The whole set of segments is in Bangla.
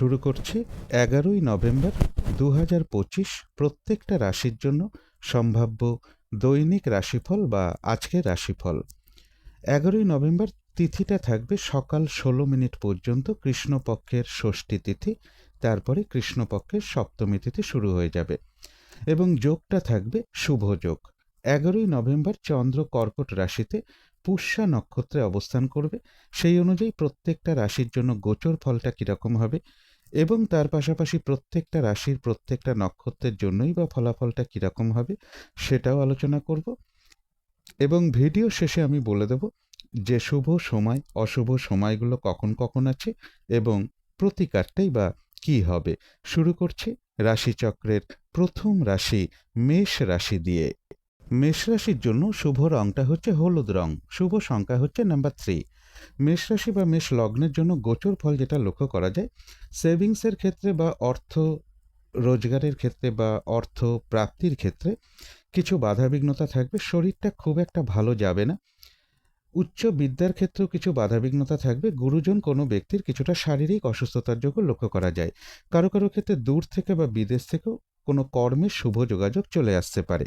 শুরু করছি এগারোই নভেম্বর দু হাজার পঁচিশ প্রত্যেকটা রাশির জন্য সম্ভাব্য দৈনিক রাশিফল বা আজকের রাশিফল। এগারোই নভেম্বর তিথিটা থাকবে সকাল ষোলো মিনিট পর্যন্ত কৃষ্ণপক্ষের ষষ্ঠী তিথি, তারপরে কৃষ্ণপক্ষের সপ্তমী তিথি শুরু হয়ে যাবে এবং যোগটা থাকবে শুভ যোগ। এগারোই নভেম্বর চন্দ্র কর্কট রাশিতে পুষ্যা নক্ষত্রে অবস্থান করবে। সেই অনুযায়ী প্রত্যেকটা রাশির জন্য গোচর ফলটা কীরকম হবে? এবং তার পাশাপাশি প্রত্যেকটা রাশির প্রত্যেকটা নক্ষত্রের জন্যই বা ফলাফলটা কীরকম হবে সেটাও আলোচনা করব। এবং ভিডিও শেষে আমি বলে দেব যে শুভ সময়, অশুভ সময়গুলো কখন কখন আছে এবং প্রতিকারটাই বা কি হবে। শুরু করছি রাশিচক্রের প্রথম রাশি মেষ রাশি দিয়ে। মেষ রাশির জন্য শুভ রংটা হচ্ছে হলুদ রং, শুভ সংখ্যা হচ্ছে নাম্বার থ্রি। মেষ রাশি বা মেষ লগ্নের জন্য গোচর ফল যেটা লক্ষ্য করা যায়, সেভিংসের ক্ষেত্রে বা অর্থ রোজগারের ক্ষেত্রে বা অর্থ প্রাপ্তির ক্ষেত্রে কিছু বাধাবিঘ্নতা থাকবে, শরীরটা খুব একটা ভালো যাবে না। উচ্চ বিদ্যার ক্ষেত্রেও কিছু বাধাবিঘ্নতা থাকবে, গুরুজন কোনো ব্যক্তির কিছুটা শারীরিক অসুস্থতার যোগ্য লক্ষ্য করা যায়। কারও কারও ক্ষেত্রে দূর থেকে বা বিদেশ থেকেও কোনো কর্মের শুভ যোগাযোগ চলে আসতে পারে।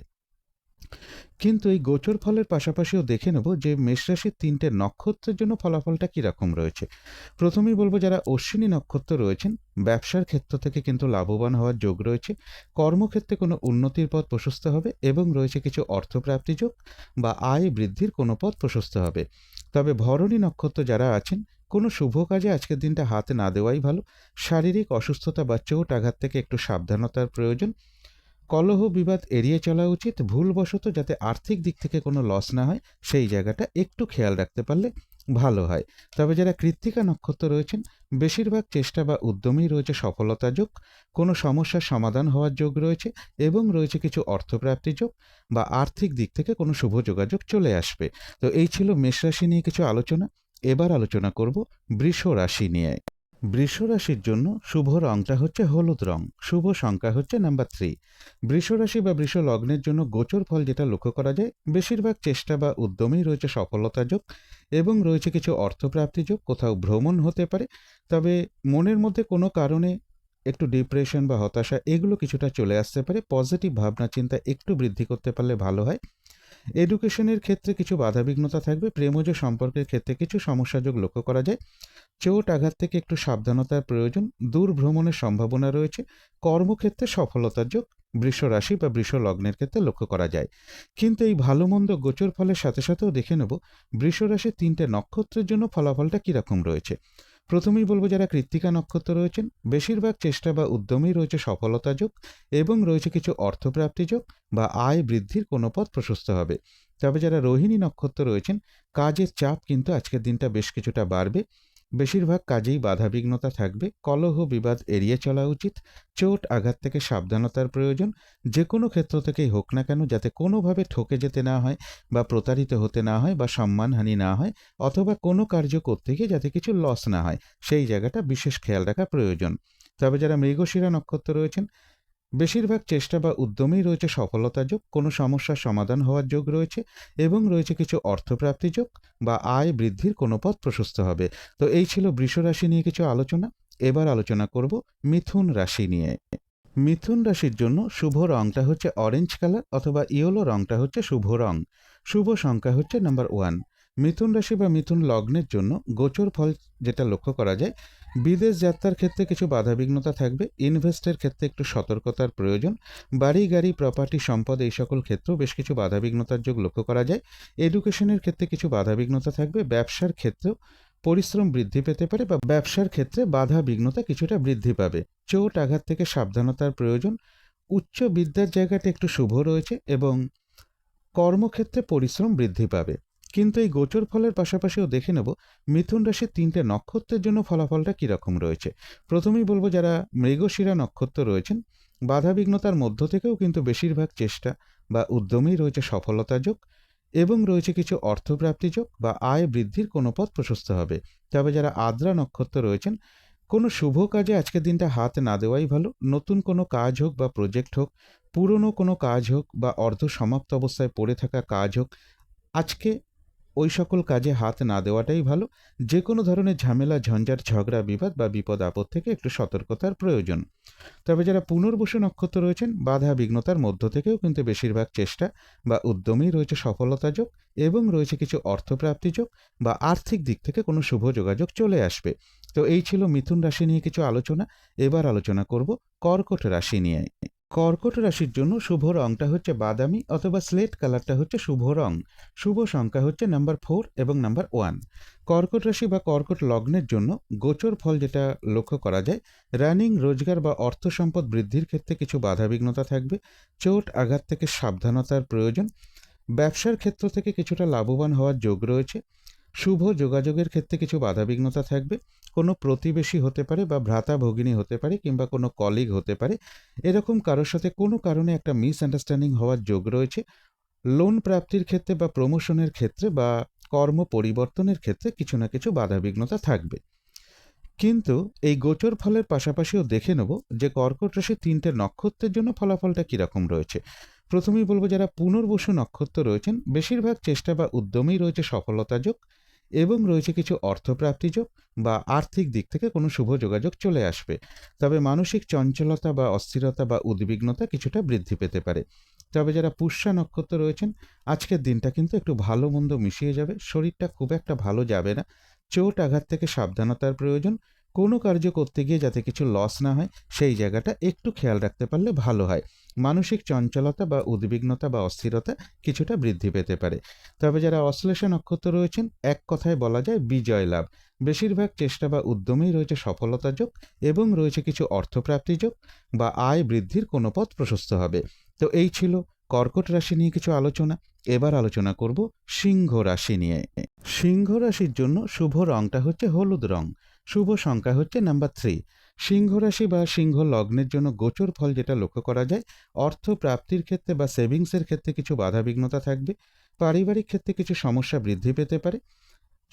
কিন্তু এই গোচর ফলের পাশাপাশিও দেখে নেব যে মেষরাশির তিনটে নক্ষত্রের জন্য ফলাফলটা কীরকম রয়েছে। প্রথমেই বলব যারা অশ্বিনী নক্ষত্র রয়েছেন, ব্যবসার ক্ষেত্র থেকে কিন্তু লাভবান হওয়ার যোগ রয়েছে, কর্মক্ষেত্রে কোনো উন্নতির পথ প্রশস্ত হবে এবং রয়েছে কিছু অর্থপ্রাপ্তি যোগ বা আয় বৃদ্ধির কোনো পথ প্রশস্ত হবে। তবে ভরণী নক্ষত্র যারা আছেন, কোনো শুভ কাজে আজকের দিনটা হাতে না দেওয়াই ভালো। শারীরিক অসুস্থতা বা চোট আঘাত থেকে একটু সাবধানতার প্রয়োজন। কলহ বিবাদ এড়িয়ে চলা উচিত। ভুলবশত যাতে আর্থিক দিক থেকে কোনো লস না হয়, সেই জায়গাটা একটু খেয়াল রাখতে পারলে ভালো হয়। তবে যারা কৃত্তিকা নক্ষত্র রয়েছেন, বেশিরভাগ চেষ্টা বা উদ্যমেই রয়েছে সফলতা যোগ, কোনো সমস্যার সমাধান হওয়ার যোগ রয়েছে এবং রয়েছে কিছু অর্থপ্রাপ্তি যোগ বা আর্থিক দিক থেকে কোনো শুভ যোগাযোগ চলে আসবে। তো এই ছিল মেষ রাশি নিয়ে কিছু আলোচনা। এবার আলোচনা করব বৃষ রাশি নিয়ে। বৃষ রাশির জন্য শুভ রংটা হচ্ছে হলুদ রং, শুভ সংখ্যা হচ্ছে নাম্বার থ্রি বৃষ রাশি বা বৃষ লগ্নের জন্য গোচর ফল যেটা লক্ষ্য করা যায়, বেশিরভাগ চেষ্টা বা উদ্যমেই রয়েছে সফলতা যোগ এবং রয়েছে কিছু অর্থপ্রাপ্তি যোগ, কোথাও ভ্রমণ হতে পারে। তবে মনের মধ্যে কোনো কারণে একটু ডিপ্রেশন বা হতাশা এগুলো কিছুটা চলে আসতে পারে পজিটিভ ভাবনা চিন্তা একটু বৃদ্ধি করতে পারলে ভালো হয়। এডুকেশনের ক্ষেত্রে কিছু বাধাবিঘ্নতা থাকবে, প্রেমজ সম্পর্কের ক্ষেত্রে কিছু সমস্যাযোগ লক্ষ্য করা যায়। চোট আঘাত থেকে একটু সাবধানতার প্রয়োজন দূর ভ্রমণের সম্ভাবনা রয়েছে, কর্মক্ষেত্রে সফলতার যোগ বৃষ রাশি বা বৃষ লগ্নের ক্ষেত্রে লক্ষ্য করা যায়। কিন্তু এই ভালো মন্দ গোচর ফলের সাথে সাথেও দেখে নেব বৃষ রাশির তিনটে নক্ষত্রের জন্য ফলাফলটা কীরকম রয়েছে। প্রথমেই বলব যারা কৃত্তিকা নক্ষত্র রয়েছেন, বেশিরভাগ চেষ্টা বা উদ্যমেই রয়েছে সফলতা যোগ এবং রয়েছে কিছু অর্থপ্রাপ্তি যোগ বা আয় বৃদ্ধির কোনো পথ প্রশস্ত হবে। তবে যারা রোহিণী নক্ষত্র রয়েছেন, কাজের চাপ কিন্তু আজকের দিনটা বেশ কিছুটা বাড়বে। বেশিরভাগ কাজেই বাধাবিঘ্নতা থাকবে, কলহ বিবাদ এড়িয়ে চলা উচিত, চোট আঘাত থেকে সাবধানতার প্রয়োজন যে কোনো ক্ষেত্র থেকেই হোক না কেন যাতে কোনোভাবে ঠকে যেতে না হয় বা প্রতারিত হতে না হয় বা সম্মানহানি না হয় অথবা কোনো কার্য করতে গিয়ে যাতে কিছু লস না হয়, সেই জায়গাটা বিশেষ খেয়াল রাখা প্রয়োজন। তবে যারা মৃগশিরা নক্ষত্র রয়েছেন বেশিরভাগ চেষ্টা বা উদ্যমেই রয়েছে সফলতা যোগ, কোনো সমস্যার সমাধান হওয়ার যোগ রয়েছে এবং রয়েছে কিছু অর্থপ্রাপ্তি যোগ বা আয় বৃদ্ধির কোনো পথ প্রশস্ত হবে। তো এই ছিল বৃষ রাশি নিয়ে কিছু আলোচনা। এবার আলোচনা করব মিথুন রাশি নিয়ে। মিথুন রাশির জন্য শুভ রংটা হচ্ছে অরেঞ্জ কালার অথবা ইয়েলো রংটা হচ্ছে শুভ রং। শুভ সংখ্যা হচ্ছে নাম্বার ওয়ান মিথুন রাশি বা মিথুন লগ্নের জন্য গোচর ফল যেটা লক্ষ্য করা যায় বিদেশ যাত্রার ক্ষেত্রে কিছু বাধাবিঘ্নতা থাকবে। ইনভেস্টের ক্ষেত্রে একটু সতর্কতার প্রয়োজন। বাড়ি, গাড়ি প্রপার্টি সম্পদ এই সকল ক্ষেত্রেও বেশ কিছু বাধাবিঘ্নতার যোগ লক্ষ্য করা যায়। এডুকেশনের ক্ষেত্রে কিছু বাধাবিঘ্নতা থাকবে। ব্যবসার ক্ষেত্রেও পরিশ্রম বৃদ্ধি পেতে পারে বা ব্যবসার ক্ষেত্রে বাধা বিঘ্নতা কিছুটা বৃদ্ধি পাবে। চোট, আঘাত থেকে সাবধানতার প্রয়োজন। উচ্চ বিদ্যার জায়গাটা একটু শুভ রয়েছে এবং কর্মক্ষেত্রে পরিশ্রম বৃদ্ধি পাবে। কিন্তু এই গোচর ফলের পাশাপাশিও দেখে নেব মিথুন রাশির তিনটে নক্ষত্রের জন্য ফলাফলটা কীরকম রয়েছে। প্রথমেই বলব যারা মৃগশিরা নক্ষত্র রয়েছেন, বাধাবিঘ্নতার মধ্য থেকেও কিন্তু বেশিরভাগ চেষ্টা বা উদ্যমেই রয়েছে সফলতা যোগ এবং রয়েছে কিছু অর্থপ্রাপ্তি যোগ বা আয় বৃদ্ধির কোনো পথ প্রশস্ত হবে। তবে যারা আদ্রা নক্ষত্র রয়েছেন, কোনো শুভ কাজে আজকের দিনটা হাত না দেওয়াই ভালো। নতুন কোনো কাজ হোক বা প্রজেক্ট হোক, পুরনো কোনো কাজ হোক বা অর্ধ সমাপ্ত অবস্থায় পড়ে থাকা কাজ হোক, আজকে ওই সকল কাজে হাত না দেওয়াটাই ভালো। যে কোনো ধরনের ঝামেলা, ঝঞ্ঝাট, ঝগড়া, বিবাদ বা বিপদ আপদ থেকে একটু সতর্কতার প্রয়োজন। তবে যারা পুনর্বসু নক্ষত্র রয়েছেন, বাধা বিঘ্নতার মধ্য থেকেও কিন্তু বেশিরভাগ চেষ্টা বা উদ্যমেই রয়েছে সফলতা যোগ এবং রয়েছে কিছু অর্থপ্রাপ্তি যোগ বা আর্থিক দিক থেকে কোনো শুভ যোগাযোগ চলে আসবে। তো এই ছিল মিথুন রাশি নিয়ে কিছু আলোচনা। এবার আলোচনা করব কর্কট রাশি নিয়ে। কর্কট রাশির জন্য শুভ রংটা হচ্ছে বাদামি অথবা স্লেট কালারটা হচ্ছে শুভ রং। শুভ সংখ্যা হচ্ছে নাম্বার ফোর এবং নাম্বার ওয়ান। কর্কট রাশি বা কর্কট লগ্নের জন্য গোচর ফল যেটা লক্ষ্য করা যায়, রানিং, রোজগার বা অর্থ সম্পদ বৃদ্ধির ক্ষেত্রে কিছু বাধাবিঘ্নতা থাকবে, চোট, আঘাত থেকে সাবধানতার প্রয়োজন, ব্যবসার ক্ষেত্র থেকে কিছুটা লাভবান হওয়ার যোগ রয়েছে শুভ যোগাযোগের ক্ষেত্রে কিছু বাধাবিঘ্নতা থাকবে। কোনো প্রতিবেশী হতে পারে বা ভ্রাতা ভগিনী হতে পারে কিংবা কোনো কলিগ হতে পারে। এরকম কারোর সাথে কোনো কারণে একটা মিসআন্ডারস্ট্যান্ডিং হওয়ার যোগ রয়েছে। লোন প্রাপ্তির ক্ষেত্রে বা প্রমোশনের ক্ষেত্রে বা কর্ম পরিবর্তনের ক্ষেত্রে কিছু না কিছু বাধাবিঘ্নতা থাকবে। কিন্তু এই গোচর ফলের পাশাপাশিও দেখে নেব যে কর্কট রাশির তিনটে নক্ষত্রের জন্য ফলাফলটা কীরকম রয়েছে। প্রথমেই বলব যারা পুনর্বসু নক্ষত্র রয়েছেন, বেশিরভাগ চেষ্টা বা উদ্যমেই রয়েছে সফলতা যোগ। এবং রয়েছে কিছু অর্থপ্রাপ্তিযোগ বা আর্থিক দিক থেকে কোনো শুভ যোগাযোগ চলে আসবে। তবে মানসিক চঞ্চলতা বা অস্থিরতা বা উদ্বিগ্নতা কিছুটা বৃদ্ধি পেতে পারে। তবে যারা পুষ্যা নক্ষত্র রয়েছেন, আজকের দিনটা কিন্তু একটু ভালো মন্দ মিশিয়ে যাবে। শরীরটা খুব একটা ভালো যাবে না। চোট আঘাত থেকে সাবধানতার প্রয়োজন। কোনো কার্য করতে গিয়ে যাতে কিছু লস না হয়, সেই জায়গাটা একটু খেয়াল রাখতে পারলে ভালো হয়। মানসিক চঞ্চলতা বা উদ্বিগ্নতা বা অস্থিরতা কিছুটা বৃদ্ধি পেতে পারে। তবে যারা অশ্লেষা নক্ষত্র রয়েছেন, এক কথায় বলা যায় বিজয় লাভ। বেশিরভাগ চেষ্টা বা উদ্যমেই রয়েছে সফলতা যোগ এবং রয়েছে কিছু অর্থপ্রাপ্তি যোগ বা আয় বৃদ্ধির কোনো পথ প্রশস্ত হবে। তো এই ছিল কর্কট রাশি নিয়ে কিছু আলোচনা। এবার আলোচনা করব সিংহ রাশি নিয়ে। সিংহ রাশির জন্য শুভ রংটা হচ্ছে হলুদ রং। শুভ সংখ্যা হচ্ছে নাম্বার থ্রি সিংহ রাশি বা সিংহ লগ্নের জন্য গোচর ফল যেটা লক্ষ্য করা যায়, অর্থ প্রাপ্তির ক্ষেত্রে বা সেভিংসের ক্ষেত্রে কিছু বাধা বিঘ্নতা থাকবে, পারিবারিক ক্ষেত্রে কিছু সমস্যা বৃদ্ধি পেতে পারে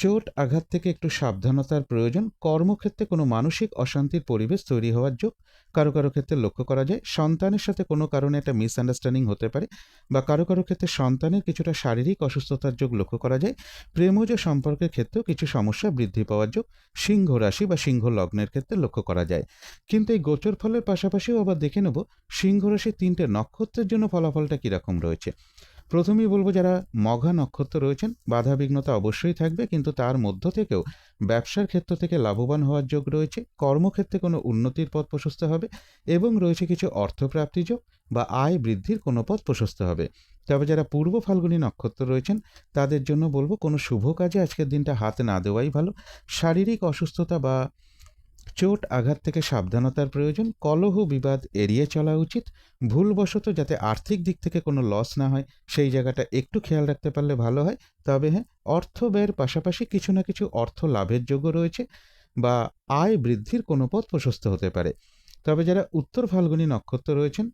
চোট, আঘাত থেকে একটু সাবধানতার প্রয়োজন। কর্মক্ষেত্রে কোনো মানসিক অশান্তির পরিবেশ তৈরি হওয়ার যোগ। কারও কারও ক্ষেত্রে লক্ষ্য করা যায়, সন্তানের সাথে কোনো কারণে একটা মিসআন্ডারস্ট্যান্ডিং হতে পারে বা কারও কারও ক্ষেত্রে সন্তানের কিছুটা শারীরিক অসুস্থতার যোগ লক্ষ্য করা যায়। প্রেমজ সম্পর্কের ক্ষেত্রেও কিছু সমস্যা বৃদ্ধি পাওয়ার যোগ। সিংহ রাশি বা সিংহ লগ্নের ক্ষেত্রে লক্ষ্য করা যায়। কিন্তু এই গোচর ফলের পাশাপাশিও আবার দেখে নেব, সিংহ রাশির তিনটে নক্ষত্রের জন্য ফলাফলটা কীরকম রয়েছে। প্রথমেই বলব যারা মঘা নক্ষত্র রয়েছেন, বাধা বিঘ্নতা অবশ্যই থাকবে, কিন্তু তার মধ্য থেকেও ব্যবসার ক্ষেত্র থেকে লাভবান হওয়ার যোগ রয়েছে, কর্মক্ষেত্রে কোনো উন্নতির পথ প্রশস্ত হবে এবং রয়েছে কিছু অর্থপ্রাপ্তি যোগ বা আয় বৃদ্ধির কোনো পথ প্রশস্ত হবে। তবে যারা পূর্ব ফাল্গুনী নক্ষত্র রয়েছেন, তাদের জন্য বলব কোনো শুভ কাজে আজকের দিনটা হাত না দেওয়াই ভালো। শারীরিক অসুস্থতা বা চোট, আঘাত থেকে সাবধানতার প্রয়োজন, কলহ, বিবাদ এড়িয়ে চলা উচিত, ভুলবশত যাতে আর্থিক দিক থেকে কোনো লস না হয়, সেই জায়গাটা একটু খেয়াল রাখতে পারলে ভালো হয়। তবে হ্যাঁ অর্থ ব্যয়ের পাশাপাশি কিছু না কিছু অর্থ লাভের যোগ্য রয়েছে বা আয় বৃদ্ধির কোনো পথ প্রশস্ত হতে পারে। তবে যারা উত্তর ফাল্গুনী নক্ষত্র রয়েছেন,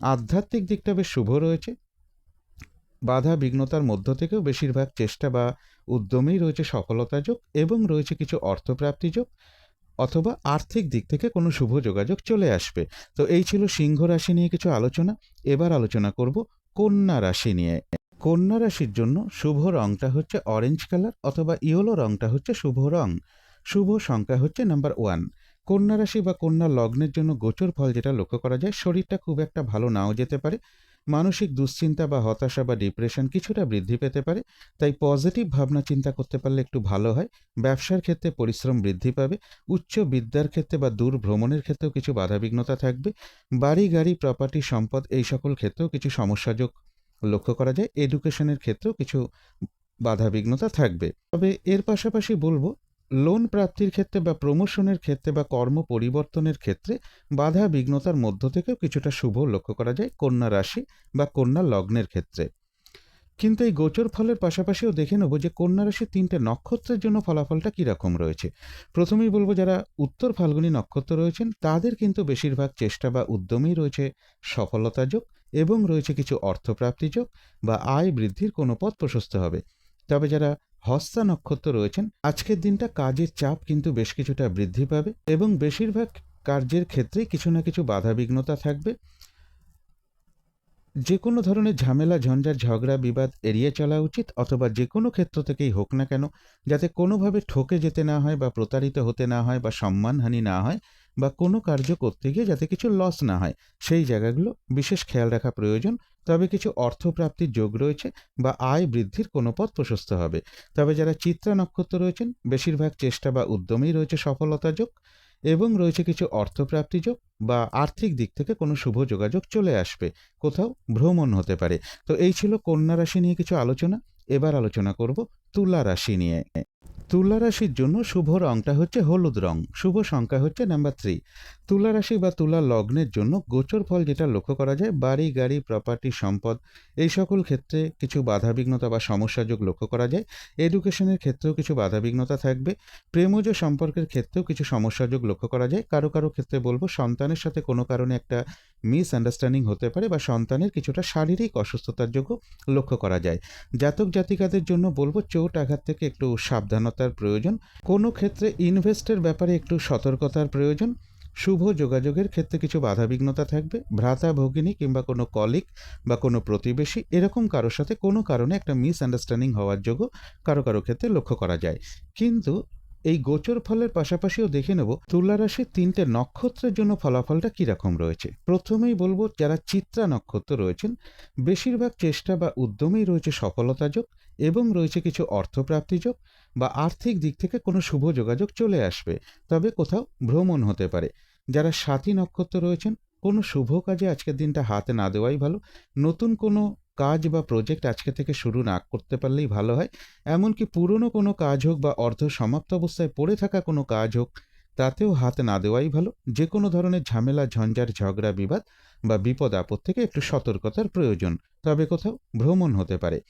আধ্যাত্মিক দিকটা বেশ শুভ রয়েছে। বাধা বিঘ্নতার মধ্য থেকেও বেশিরভাগ চেষ্টা বা উদ্যমেই রয়েছে সফলতা যোগ এবং রয়েছে কিছু অর্থপ্রাপ্তি যোগ। অথবা আর্থিক দিক থেকে কোনো শুভ যোগাযোগ চলে আসবে। তো এই ছিল সিংহ রাশি নিয়ে কিছু আলোচনা। এবার আলোচনা করব কন্যা রাশি নিয়ে। কন্যা রাশির জন্য শুভ রংটা হচ্ছে অরেঞ্জ কালার অথবা ইয়েলো রংটা হচ্ছে শুভ রং। শুভ সংখ্যা হচ্ছে নাম্বার ওয়ান কন্যা রাশি বা কন্যা লগ্নের জন্য গোচর ফল যেটা লক্ষ্য করা যায়, শরীরটা খুব একটা ভালো নাও যেতে পারে। মানসিক দুশ্চিন্তা বা হতাশা বা ডিপ্রেশন কিছুটা বৃদ্ধি পেতে পারে, তাই পজিটিভ ভাবনা চিন্তা করতে পারলে একটু ভালো হয়। ব্যবসার ক্ষেত্রে পরিশ্রম বৃদ্ধি পাবে, উচ্চ বিদ্যার ক্ষেত্রে বা দূর ভ্রমণের ক্ষেত্রেও কিছু বাধাবিঘ্নতা থাকবে, বাড়ি, গাড়ি প্রপার্টি সম্পদ এই সকল ক্ষেত্রেও কিছু সমস্যাযোগ লক্ষ্য করা যায় এডুকেশনের ক্ষেত্রেও কিছু বাধাবিঘ্নতা থাকবে। তবে এর পাশাপাশি বলব লোন প্রাপ্তির ক্ষেত্রে বা প্রমোশনের ক্ষেত্রে বা কর্ম পরিবর্তনের ক্ষেত্রে বাধা বিঘ্নতার মধ্য থেকেও কিছুটা শুভ লক্ষ্য করা যায় কন্যা রাশি বা কন্যা লগ্নের ক্ষেত্রে। কিন্তু এই গোচর ফলের পাশাপাশিও দেখে নেব যে কন্যা রাশির তিনটে নক্ষত্রের জন্য ফলাফলটা কীরকম রয়েছে। প্রথমেই বলব যারা উত্তর ফাল্গুনী নক্ষত্র রয়েছেন, তাদের কিন্তু বেশিরভাগ চেষ্টা বা উদ্যমেই রয়েছে সফলতা যোগ এবং রয়েছে কিছু অর্থপ্রাপ্তি যোগ বা আয় বৃদ্ধির কোনো পথ প্রশস্ত হবে। তবে যারা হস্তা নক্ষত্র রয়েছেন। আজকের দিনটা কাজের চাপ কিন্তু বেশ কিছুটা বৃদ্ধি পাবে এবং বেশিরভাগ কার্যের ক্ষেত্রেই কিছু না কিছু বাধাবিঘ্নতা থাকবে। যে কোনো ধরনের ঝামেলা, ঝঞ্ঝাট, ঝগড়া, বিবাদ এড়িয়ে চলা উচিত অথবা যে কোনো ক্ষেত্র থেকেই হোক না কেন, যাতে কোনোভাবে ঠকে যেতে না হয় বা প্রতারিত হতে না হয় বা সম্মানহানি না হয়। বা কোনো কার্য করতে গিয়ে যাতে কিছু লস না হয়। সেই জায়গাগুলো বিশেষ খেয়াল রাখা প্রয়োজন। তবে কিছু অর্থপ্রাপ্তির যোগ রয়েছে বা আয় বৃদ্ধির কোনো পথ প্রশস্ত হবে। তবে যারা চিত্রা নক্ষত্র রয়েছেন, বেশিরভাগ চেষ্টা বা উদ্যমেই রয়েছে সফলতা যোগ এবং রয়েছে কিছু অর্থপ্রাপ্তি যোগ বা আর্থিক দিক থেকে কোনো শুভ যোগাযোগ চলে আসবে। কোথাও ভ্রমণ হতে পারে। তো এই ছিল কন্যা রাশি নিয়ে কিছু আলোচনা। এবার আলোচনা করব তুলা রাশি নিয়ে। তুলা রাশির জন্য শুভ রংটা হচ্ছে হলুদ রং। শুভ সংখ্যা হচ্ছে নাম্বার থ্রি তুলা রাশি বা তুলা লগ্নের জন্য গোচর ফল যেটা লক্ষ্য করা যায়, বাড়ি, গাড়ি প্রপার্টি সম্পদ, এই সকল ক্ষেত্রে কিছু বাধাবিঘ্নতা বা সমস্যাযোগ লক্ষ্য করা যায়। এডুকেশনের ক্ষেত্রেও কিছু বাধাবিঘ্নতা থাকবে। প্রেমজ সম্পর্কের ক্ষেত্রেও কিছু সমস্যাযোগ লক্ষ্য করা যায়। কারও কারও ক্ষেত্রে বলব, সন্তানের সাথে কোনো কারণে একটা মিস আন্ডারস্ট্যান্ডিং হতে পারে বা সন্তানের কিছুটা শারীরিক অসুস্থতার যোগ্য লক্ষ্য করা যায়। জাতক জাতিকাদের জন্য বলব, চোট আঘাত থেকে একটু সাবধানতার প্রয়োজন। কোনো ক্ষেত্রে ইনভেস্টের ব্যাপারে একটু সতর্কতার প্রয়োজন। শুভ যোগাযোগের ক্ষেত্রে কিছু বাধাবিঘ্নতা থাকবে। ভ্রাতা, ভগিনী কিংবা কোনো কলিক বা কোনো প্রতিবেশী এরকম কারোর সাথে কোনো কারণে একটা মিস আন্ডারস্ট্যান্ডিং হওয়ার যোগ্য কারও কারও ক্ষেত্রে লক্ষ্য করা যায়। কিন্তু এই গোচর ফলের পাশাপাশিও দেখে নেব তুলা রাশির তিনটে নক্ষত্রের জন্য ফলাফলটা কীরকম রয়েছে। প্রথমেই বলব যারা চিত্রা নক্ষত্র রয়েছেন, বেশিরভাগ চেষ্টা বা উদ্যমেই রয়েছে সফলতা যোগ এবং রয়েছে কিছু অর্থপ্রাপ্তি যোগ। বা আর্থিক দিক থেকে কোনো শুভ যোগাযোগ চলে আসবে, তবে কোথাও ভ্রমণ হতে পারে। যারা সাথী নক্ষত্র রয়েছেন, কোনো শুভ কাজে আজকের দিনটা হাতে না দেওয়াই ভালো। নতুন কোনো কাজ বা প্রজেক্ট আজকে থেকে শুরু না করতে পারলেই ভালো হয়। এমনকি পুরনো কোনো কাজ হোক বা অর্ধ সমাপ্ত অবস্থায় পড়ে থাকা কোনো কাজ হোক, তাতেও হাত না দেওয়াই ভালো। যে কোনো ধরনের ঝামেলা, ঝঞ্ঝার, ঝগড়া, বিবাদ বা বিপদ আপদ থেকে একটু সতর্কতার প্রয়োজন, তবে কোথাও ভ্রমণ হতে পারে।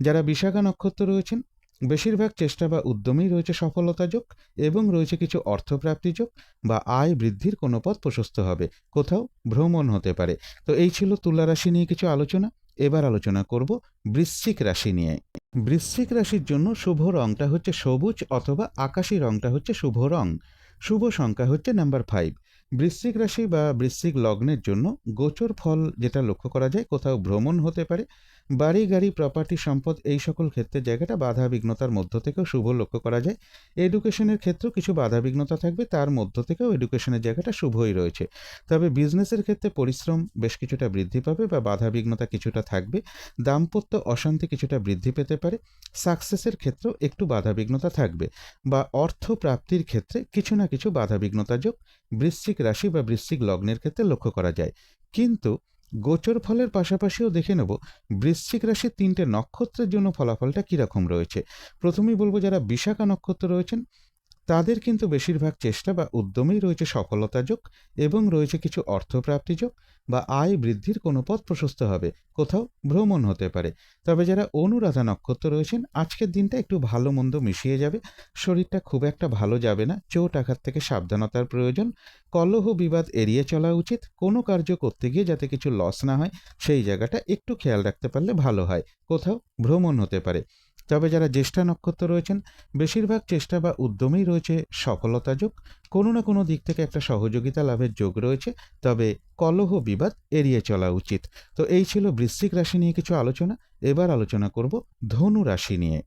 যারা বিশাখা নক্ষত্র রয়েছেন বেশিরভাগ চেষ্টা বা উদ্যমেই রয়েছে সফলতা যোগ এবং রয়েছে কিছু অর্থপ্রাপ্তি যোগ বা আয় বৃদ্ধির কোনো পথ প্রশস্ত হবে, কোথাও ভ্রমণ হতে পারে। তো এই ছিল তুলা রাশি নিয়ে কিছু আলোচনা। এবার আলোচনা করব বৃশ্চিক রাশি নিয়ে। বৃশ্চিক রাশির জন্য শুভ রংটা হচ্ছে সবুজ অথবা আকাশি রংটা হচ্ছে শুভ রং। শুভ সংখ্যা হচ্ছে নাম্বার ফাইভ। বৃশ্চিক রাশি বা বৃশ্চিক লগ্নের জন্য গোচর ফল যেটা লক্ষ্য করা যায়, কোথাও ভ্রমণ হতে পারে বাড়ি, গাড়ি প্রপার্টি সম্পদ এই সকল ক্ষেত্রে জায়গাটা বাধা বিঘ্নতার মধ্য থেকেও শুভ লক্ষ্য করা যায়। এডুকেশনের ক্ষেত্রেও কিছু বাধা বিঘ্নতা থাকবে, তার মধ্য থেকেও এডুকেশনের জায়গাটা শুভই রয়েছে। তবে বিজনেসের ক্ষেত্রে পরিশ্রম বেশ কিছুটা বৃদ্ধি পাবে বা বাধা বিঘ্নতা কিছুটা থাকবে, দাম্পত্য অশান্তি কিছুটা বৃদ্ধি পেতে পারে সাকসেসের ক্ষেত্রেও একটু বাধা বিঘ্নতা থাকবে বা অর্থ প্রাপ্তির ক্ষেত্রে কিছু না কিছু বাধা বিঘ্নতা যোগ বৃশ্চিক রাশি বা বৃশ্চিক লগ্নের ক্ষেত্রে লক্ষ্য করা যায়। কিন্তু গোচর ফলের পাশাপাশিও দেখে নেব বৃশ্চিক রাশির তিনটে নক্ষত্রের জন্য ফলাফলটা কীরকম রয়েছে। প্রথমেই বলব যারা বিশাখা নক্ষত্র রয়েছেন তাদের কিন্তু বেশিরভাগ চেষ্টা বা উদ্যমেই রয়েছে সফলতা যোগ এবং রয়েছে কিছু অর্থপ্রাপ্তি যোগ বা আয় বৃদ্ধির কোনো পথ প্রশস্ত হবে, কোথাও ভ্রমণ হতে পারে। তবে যারা অনুরাধা নক্ষত্র রয়েছেন, আজকের দিনটা একটু ভালো মন্দ মিশিয়ে যাবে। শরীরটা খুব একটা ভালো যাবে না, চোট আঘাত থেকে সাবধানতার প্রয়োজন। কলহ বিবাদ এড়িয়ে চলা উচিত, কোনো কার্য করতে গিয়ে যাতে কিছু লস না হয়, সেই জায়গাটা একটু খেয়াল রাখতে পারলে ভালো হয়, কোথাও ভ্রমণ হতে পারে। তবে যারা জ্যেষ্ঠা নক্ষত্র রয়েছেন, বেশিরভাগ চেষ্টা বা উদ্যমেই রয়েছে সফলতা যোগ কোনো না কোনো দিক থেকে একটা সহযোগিতা লাভের যোগ রয়েছে, তবে কলহ বিবাদ এড়িয়ে চলা উচিত। তো এই ছিল বৃশ্চিক রাশি নিয়ে কিছু আলোচনা। এবার আলোচনা করব ধনু রাশি নিয়ে।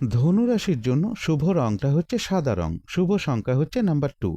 ধনু রাশির জন্য শুভ রংটা হচ্ছে সাদা রং, শুভ সংখ্যা হচ্ছে নাম্বার টু।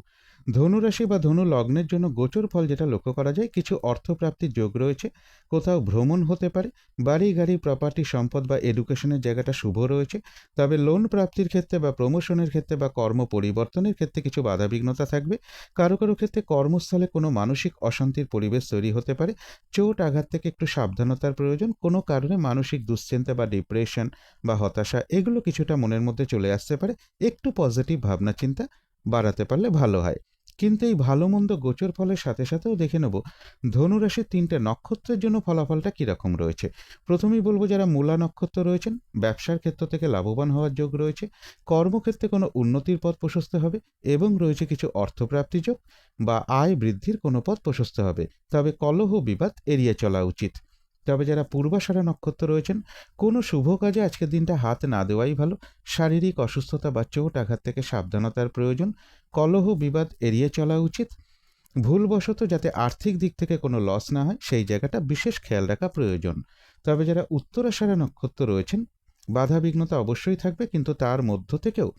ধনুরাশি বা ধনু লগ্নের জন্য গোচর ফল যেটা লক্ষ্য করা যায়, কিছু অর্থপ্রাপ্তির যোগ রয়েছে। কোথাও ভ্রমণ হতে পারে, বাড়ি, গাড়ি প্রপার্টি সম্পদ বা এডুকেশনের জায়গাটা শুভ রয়েছে। তবে লোন প্রাপ্তির ক্ষেত্রে বা প্রমোশনের ক্ষেত্রে বা কর্ম পরিবর্তনের ক্ষেত্রে কিছু বাধাবিঘ্নতা থাকবে। কারও কারও ক্ষেত্রে কর্মস্থলে কোনো মানসিক অশান্তির পরিবেশ তৈরি হতে পারে। চোট আঘাত থেকে একটু সাবধানতার প্রয়োজন। কোনো কারণে মানসিক দুশ্চিন্তা বা ডিপ্রেশন বা হতাশা এগুলো কিছুটা মনের মধ্যে চলে আসতে পারে। একটু পজিটিভ ভাবনা চিন্তা বাড়াতে পারলে ভালো হয়। কিন্তু এই ভালো মন্দ গোচর ফলের সাথে সাথেও দেখে নেব, ধনুরাশির তিনটে নক্ষত্রের জন্য ফলাফলটা কীরকম রয়েছে। প্রথমেই বলব যারা মূলা নক্ষত্র রয়েছেন, ব্যবসার ক্ষেত্র থেকে লাভবান হওয়ার যোগ রয়েছে, কর্মক্ষেত্রে কোনো উন্নতির পথ প্রশস্ত হবে এবং রয়েছে কিছু অর্থপ্রাপ্তি যোগ বা আয় বৃদ্ধির কোনো পথ প্রশস্ত হবে। তবে কলহ বিবাদ এড়িয়ে চলা উচিত। তবে যারা পূর্বাষাঢ়া নক্ষত্র রয়েছেন, কোনো শুভ কাজে আজকের দিনটা হাত না দেওয়াই ভালো। শারীরিক অসুস্থতা বা চোট আঘাত থেকে সাবধানতার প্রয়োজন। কলহ বিবাদ এড়িয়ে চলা উচিত। ভুলবশত যাতে আর্থিক দিক থেকে কোনো লস না হয়, সেই জায়গাটা বিশেষ খেয়াল রাখা প্রয়োজন। তবে যারা উত্তরাষাঢ়া নক্ষত্র রয়েছেন বাধা বিঘ্নতা অবশ্যই থাকবে, কিন্তু তার মধ্য থেকেও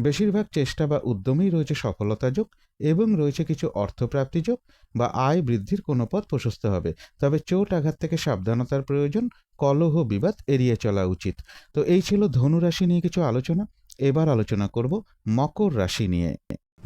বেশিরভাগ চেষ্টা বা উদ্যমেই রয়েছে সফলতা যোগ এবং রয়েছে কিছু অর্থপ্রাপ্তি যোগ বা আয় বৃদ্ধির কোনো পথ প্রশস্ত হবে। তবে চোট আঘাত থেকে সাবধানতার প্রয়োজন, কলহ, বিবাদ এড়িয়ে চলা উচিত। তো এই ছিল ধনুরাশি নিয়ে কিছু আলোচনা। এবার আলোচনা করব মকর রাশি নিয়ে।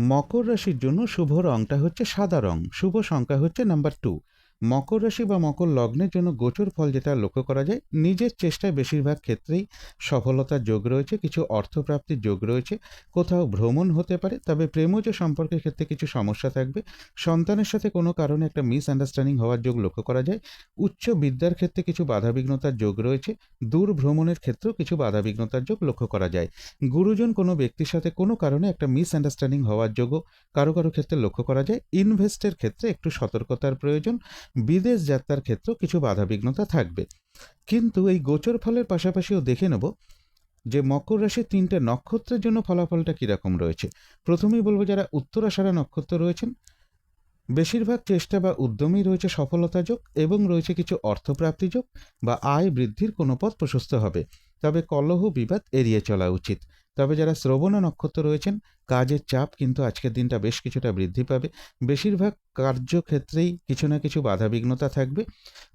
মকর রাশির জন্য শুভ রংটা হচ্ছে সাদা রং। শুভ সংখ্যা হচ্ছে নাম্বার টু। মকর রাশি বা মকর লগ্নের জন্য গোচর ফল যেটা লক্ষ্য করা যায়, নিজের চেষ্টায় বেশিরভাগ ক্ষেত্রেই সফলতার যোগ রয়েছে, কিছু অর্থপ্রাপ্তির যোগ রয়েছে, কোথাও ভ্রমণ হতে পারে, তবে প্রেমজ সম্পর্কের ক্ষেত্রে কিছু সমস্যা থাকবে। সন্তানের সাথে কোনো কারণে একটা মিসআন্ডারস্ট্যান্ডিং হওয়ার যোগ লক্ষ্য করা যায়। উচ্চ বিদ্যার ক্ষেত্রে কিছু বাধাবিঘ্নতার যোগ রয়েছে, দূর ভ্রমণের ক্ষেত্রেও কিছু বাধাবিঘ্নতার যোগ লক্ষ্য করা যায়। গুরুজন কোনো ব্যক্তির সাথে কোনো কারণে একটা মিসআন্ডারস্ট্যান্ডিং হওয়ার যোগও কারও কারও ক্ষেত্রে লক্ষ্য করা যায়। ইনভেস্টের ক্ষেত্রে একটু সতর্কতার প্রয়োজন। বিদেশ যাত্রার ক্ষেত্রেও কিছু বাধাবিঘ্নতা থাকবে। কিন্তু এই গোচর ফলের পাশাপাশিও দেখে নেব যে মকর রাশির তিনটে নক্ষত্রের জন্য ফলাফলটা কীরকম রয়েছে। প্রথমেই বলব যারা উত্তরাষাঢ়া নক্ষত্র রয়েছেন, বেশিরভাগ চেষ্টা বা উদ্যমেই রয়েছে সফলতা যোগ এবং রয়েছে কিছু অর্থপ্রাপ্তি যোগ বা আয় বৃদ্ধির কোনো পথ প্রশস্ত হবে। তবে কলহ বিবাদ এড়িয়ে চলা উচিত। তবে যারা শ্রবণ নক্ষত্র রয়েছেন, কাজের চাপ কিন্তু আজকের দিনটা বেশ কিছুটা বৃদ্ধি পাবে। বেশিরভাগ কার্যক্ষেত্রেই কিছু না কিছু বাধাবিঘ্নতা থাকবে।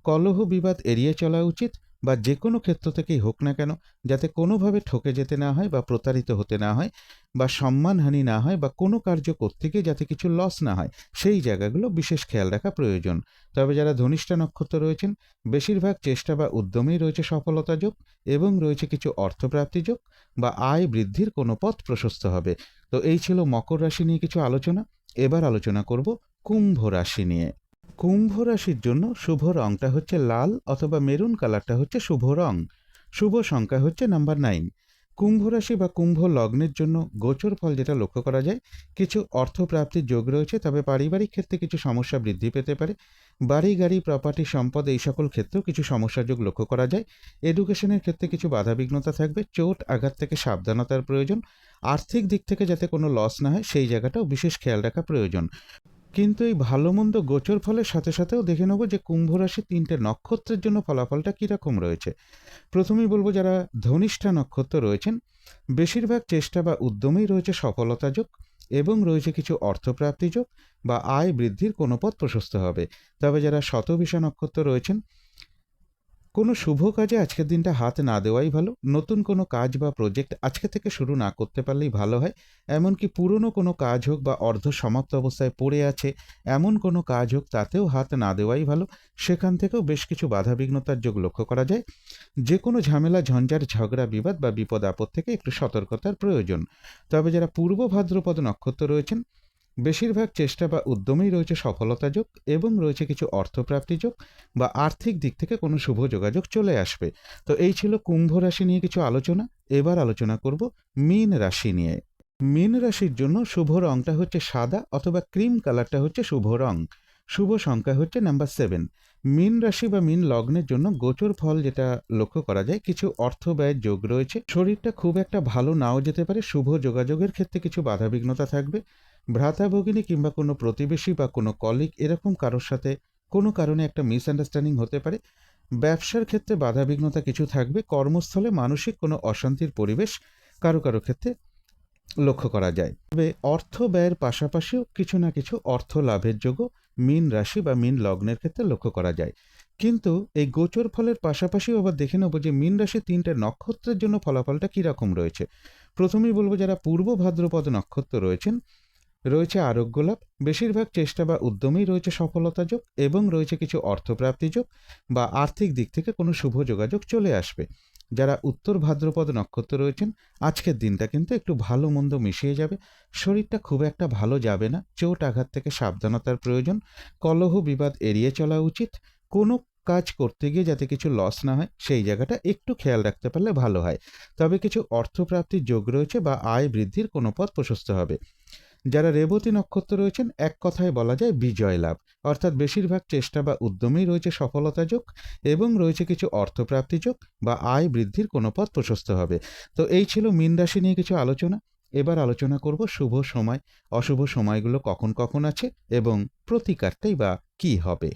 কলহ বিবাদ এড়িয়ে চলা উচিত। বা যে কোনো ক্ষেত্র থেকেই হোক না কেন, যাতে কোনোভাবে ঠকে যেতে না হয় বা প্রতারিত হতে না হয় বা সম্মানহানি না হয় বা কোনো কার্য করতে গিয়ে যাতে কিছু লস না হয়, সেই জায়গাগুলো বিশেষ খেয়াল রাখা প্রয়োজন। তবে যারা ধনিষ্ঠা নক্ষত্র রয়েছেন, বেশিরভাগ চেষ্টা বা উদ্যমেই রয়েছে সফলতা যোগ এবং রয়েছে কিছু অর্থপ্রাপ্তি যোগ বা আয় বৃদ্ধির কোনো পথ প্রশস্ত হবে। তো এই ছিল মকর রাশি নিয়ে কিছু আলোচনা। এবার আলোচনা করব কুম্ভ রাশি নিয়ে। কুম্ভ রাশির জন্য শুভ রংটা হচ্ছে লাল অথবা মেরুন কালারটা হচ্ছে শুভ রং। শুভ সংখ্যা হচ্ছে নাম্বার নাইন। কুম্ভ রাশি বা কুম্ভ লগ্নের জন্য গোচর ফল যেটা লক্ষ্য করা যায়, কিছু অর্থপ্রাপ্তির যোগ রয়েছে, তবে পারিবারিক ক্ষেত্রে কিছু সমস্যা বৃদ্ধি পেতে পারে। বাড়ি, গাড়ি প্রপার্টি সম্পদ এই সকল ক্ষেত্রেও কিছু সমস্যা যোগ লক্ষ্য করা যায়। এডুকেশনের ক্ষেত্রে কিছু বাধাবিঘ্নতা থাকবে, চোট, আঘাত থেকে সাবধানতার প্রয়োজন। আর্থিক দিক থেকে যাতে কোনো লস না হয়, সেই জায়গাটাও বিশেষ খেয়াল রাখা প্রয়োজন। কিন্তু এই ভালো মন্দ গোচর ফলের সাথে সাথেও দেখে নেব যে কুম্ভ রাশি তিনটে নক্ষত্রের জন্য ফলাফলটা কীরকম রয়েছে। প্রথমেই বলব যারা ধনিষ্ঠা নক্ষত্র রয়েছেন, বেশিরভাগ চেষ্টা বা উদ্যমেই রয়েছে সফলতা যোগ এবং রয়েছে কিছু অর্থপ্রাপ্তি যোগ বা আয় বৃদ্ধির কোনো পথ প্রশস্ত হবে। তবে যারা শতভিষা নক্ষত্র রয়েছেন কোনো শুভ কাজে আজকের দিনটা হাত না দেওয়াই ভালো। নতুন কোনো কাজ বা প্রজেক্ট আজকে থেকে শুরু না করতে পারলেই ভালো হয়। এমনকি পুরনো কোনো কাজ হোক বা অর্ধ সমাপ্ত অবস্থায় পড়ে আছে, এমন কোনো কাজ হোক তাতেও হাত না দেওয়াই ভালো। সেখান থেকেও বেশ কিছু বাধাবিঘ্নতার যোগ লক্ষ্য করা যায়। যে কোনো ঝামেলা ঝঞ্ঝার ঝগড়া, বিবাদ বা বিপদ আপদ থেকে একটু সতর্কতার প্রয়োজন। তবে যারা পূর্ব ভাদ্রপদ নক্ষত্র রয়েছেন বেশিরভাগ চেষ্টা বা উদ্যমেই রয়েছে সফলতা যোগ এবং রয়েছে কিছু অর্থপ্রাপ্তি যোগ বা আর্থিক দিক থেকে কোনো শুভ যোগাযোগ চলে আসবে। তো এই ছিল কুম্ভ রাশি নিয়ে কিছু আলোচনা। এবার আলোচনা করব মীন রাশি নিয়ে। মীন রাশির জন্য শুভ রংটা হচ্ছে সাদা অথবা ক্রিম কালারটা হচ্ছে শুভ রং। শুভ সংখ্যা হচ্ছে নাম্বার সেভেন। মীন রাশি বা মীন লগ্নের জন্য গোচর ফল যেটা লক্ষ্য করা যায়, কিছু অর্থ ব্যয়ের যোগ রয়েছে। শরীরটা খুব একটা ভালো নাও যেতে পারে। শুভ যোগাযোগের ক্ষেত্রে কিছু বাধাবিঘ্নতা থাকবে। ভ্রাতা ভগিনী কিংবা কোনো প্রতিবেশী বা কোনো কলিগ এরকম কারোর সাথে কোনো কারণে একটা মিসআন্ডারস্ট্যান্ডিং হতে পারে। ব্যবসার ক্ষেত্রে বাধাবিঘ্নতা কিছু থাকবে। কর্মস্থলে মানসিক কোনো অশান্তির পরিবেশ কারও কারও ক্ষেত্রে লক্ষ্য করা যায়। তবে অর্থ ব্যয়ের পাশাপাশিও কিছু না কিছু অর্থ লাভের যোগ্য মিন রাশি বা মিন লগ্নের ক্ষেত্রে লক্ষ্য করা যায়। কিন্তু এই গোচর ফলের পাশাপাশিও আবার দেখে নেব যে মিন রাশি তিনটে নক্ষত্রের জন্য ফলাফলটা কীরকম রয়েছে। প্রথমেই বলব যারা পূর্ব ভাদ্রপদ নক্ষত্র রয়েছেন রয়েছে আরোগ্য লাভ বেশিরভাগ চেষ্টা বা উদ্যমেই রয়েছে সফলতা যোগ এবং রয়েছে কিছু অর্থপ্রাপ্তি যোগ বা আর্থিক দিক থেকে কোনো শুভ যোগাযোগ চলে আসবে। যারা উত্তর ভাদ্রপদ নক্ষত্র রয়েছেন, আজকের দিনটা কিন্তু একটু ভালো মন্দ মিশিয়ে যাবে। শরীরটা খুব একটা ভালো যাবে না, চোট আঘাত থেকে সাবধানতার প্রয়োজন, কলহ বিবাদ এড়িয়ে চলা উচিত, কোনো কাজ করতে গিয়ে যাতে কিছু লস না হয়, সেই জায়গাটা একটু খেয়াল রাখতে পারলে ভালো হয়। তবে কিছু অর্থপ্রাপ্তির যোগ রয়েছে বা আয় বৃদ্ধির কোনো পথ প্রশস্ত হবে। যারা রেবতী নক্ষত্র রয়েছেন, এক কথায় বলা যায় বিজয় লাভ। অর্থাৎ বেশিরভাগ চেষ্টা বা উদ্যমেই রয়েছে সফলতা যোগ এবং রয়েছে কিছু অর্থপ্রাপ্তি যোগ বা আয় বৃদ্ধির কোনো পথ প্রশস্ত হবে। তো এই ছিল মীন রাশি নিয়ে কিছু আলোচনা। এবার আলোচনা করব শুভ সময়, অশুভ সময়গুলো কখন কখন আছে এবং প্রতিকারটাই বা কী হবে।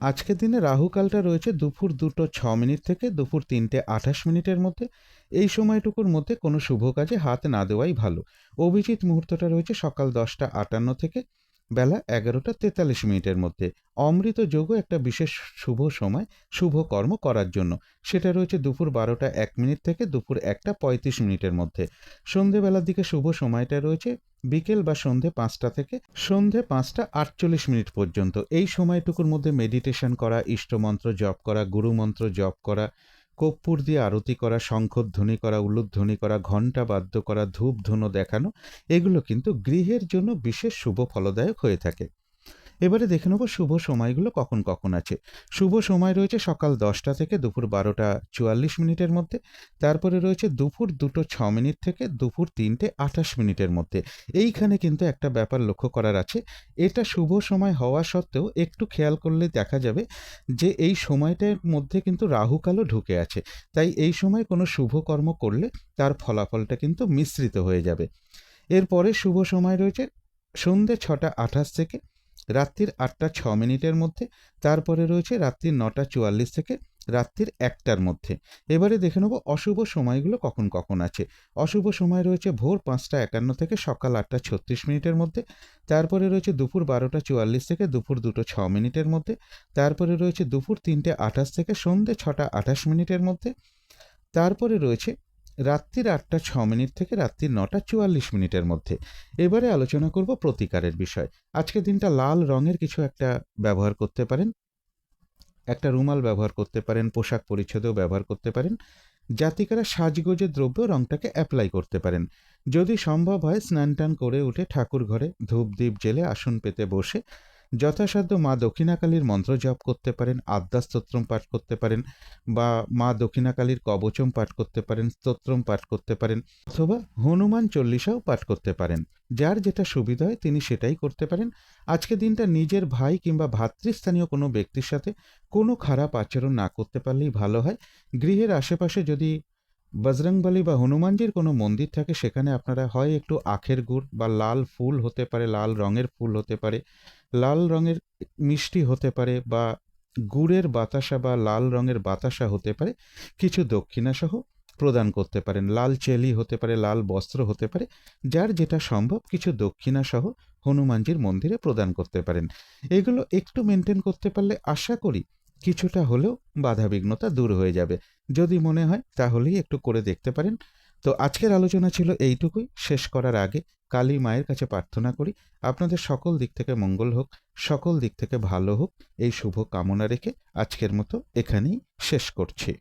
আজকের দিনে রাহুকালটা রয়েছে দুপুর দুটো ছ মিনিট থেকে দুপুর তিনটে আঠাশ মিনিটের মধ্যে। এই সময়টুকুর মধ্যে কোনো শুভ কাজে হাত না দেওয়াই ভালো। অভিজিৎ মুহূর্তটা রয়েছে সকাল দশটা আটান্ন থেকে বেলা এগারোটা তেতাল্লিশ মিনিটের মধ্যে। অমৃত যোগও একটা বিশেষ শুভ সময়, শুভ কর্ম করার জন্য। সেটা রয়েছে দুপুর বারোটা এক মিনিট থেকে দুপুর একটা পঁয়ত্রিশ মিনিটের মধ্যে। সন্ধেবেলার দিকে শুভ সময়টা রয়েছে বিকেল বা সন্ধে পাঁচটা থেকে সন্ধে পাঁচটা আটচল্লিশ মিনিট পর্যন্ত। এই সময়টুকুর মধ্যে মেডিটেশন করা, ইষ্টমন্ত্র জপ করা, গুরুমন্ত্র জপ করা কর্পূর দিয়ে আরতি করা, শঙ্খধ্বনি করা, উলুধ্বনি করা, ঘণ্টা বাদ্য করা ধূপ ধুনো দেখানো, এগুলো কিন্তু গৃহের জন্য বিশেষ শুভ ফলদায়ক হয়ে থাকে। এবারে দেখে নেব শুভ সময়গুলো কখন কখন আছে। শুভ সময় রয়েছে সকাল দশটা থেকে দুপুর বারোটা চুয়াল্লিশ মিনিটের মধ্যে, তারপরে রয়েছে দুপুর দুটো ছ মিনিট থেকে দুপুর তিনটে আঠাশ মিনিটের মধ্যে। এইখানে কিন্তু একটা ব্যাপার লক্ষ্য করার আছে, এটা শুভ সময় হওয়া সত্ত্বেও একটু খেয়াল করলে দেখা যাবে যে এই সময়টার মধ্যে কিন্তু রাহুকালও ঢুকে আছে। তাই এই সময় কোনো শুভ কর্ম করলে তার ফলাফলটা কিন্তু মিশ্রিত হয়ে যাবে। এরপরে শুভ সময় রয়েছে সন্ধে ছটা আঠাশ থেকে রাত্রির আটটা ছ মিনিটের মধ্যে, তারপরে রয়েছে রাত্রির নটা চুয়াল্লিশ থেকে রাত্রির একটার মধ্যে। এবারে দেখে নেব অশুভ সময়গুলো কখন কখন আছে। অশুভ সময় রয়েছে ভোর পাঁচটা একান্ন থেকে সকাল আটটা ছত্রিশ মিনিটের মধ্যে, তারপরে রয়েছে দুপুর বারোটা চুয়াল্লিশ থেকে দুপুর দুটো ছ মিনিটের মধ্যে, তারপরে রয়েছে দুপুর তিনটে আঠাশ থেকে সন্ধে ছটা আঠাশ মিনিটের মধ্যে, তারপরে রয়েছে রাত্রির আটটা ছ মিনিট থেকে রাত্রির নটা চুয়াল্লিশ মিনিটের মধ্যে। এবারে আলোচনা করব প্রতিকারের বিষয়। আজকের দিনটা লাল রঙের কিছু একটা ব্যবহার করতে পারেন। একটা রুমাল ব্যবহার করতে পারেন, পোশাক পরিচ্ছদেও ব্যবহার করতে পারেন। জাতিকারা সাজগোজের দ্রব্য রঙটাকে অ্যাপ্লাই করতে পারেন। যদি সম্ভব হয় স্নান টান করে উঠে ঠাকুর ঘরে ধূপ দ্বীপ জেলে আসন পেতে বসে যথাসাধ্য মা দক্ষিণাকালীর মন্ত্র জপ করতে পারেন আদ্যা স্তোত্রম পাঠ করতে পারেন বা মা দক্ষিণাকালীর কবচম পাঠ করতে পারেন, স্তোত্রম পাঠ করতে পারেন অথবা হনুমান চল্লিশাও পাঠ করতে পারেন। যার যেটা সুবিধা হয় তিনি সেটাই করতে পারেন। আজকে দিনটা নিজের ভাই কিংবা ভাতৃস্থানীয় কোনো ব্যক্তির সাথে কোনো খারাপ আচরণ না করতে পারলেই ভালো হয়। গৃহের আশেপাশে যদি বজরংবলী বা হনুমানজির কোনো মন্দির থাকে, সেখানে আপনারা হয় একটু আখের গুড় বা লাল ফুল হতে পারে, লাল রঙের ফুল হতে পারে, লাল রঙের মিষ্টি হতে পারে বা গুড়ের বাতাসা বা লাল রঙের বাতাসা হতে পারে, কিছু দক্ষিণাসহ প্রদান করতে পারেন, লাল চেলি হতে পারে, লাল বস্ত্র হতে পারে, যার যেটা সম্ভব কিছু দক্ষিণাসহ হনুমানজির মন্দিরে প্রদান করতে পারেন। এগুলো একটু মেনটেন করতে পারলে আশা করি কিছুটা হলেও বাধাবিঘ্নতা দূর হয়ে যাবে। যদি মনে হয়, তাহলেই একটু করে দেখতে পারেন। তো আজকের আলোচনা ছিল এইটুকুই। শেষ করার আগে কালী মায়ের কাছে প্রার্থনা করি, আপনাদের সকল দিক থেকে মঙ্গল হোক, সকল দিক থেকে ভালো হোক, এই শুভ কামনা রেখে আজকের মতো এখানেই শেষ করছি।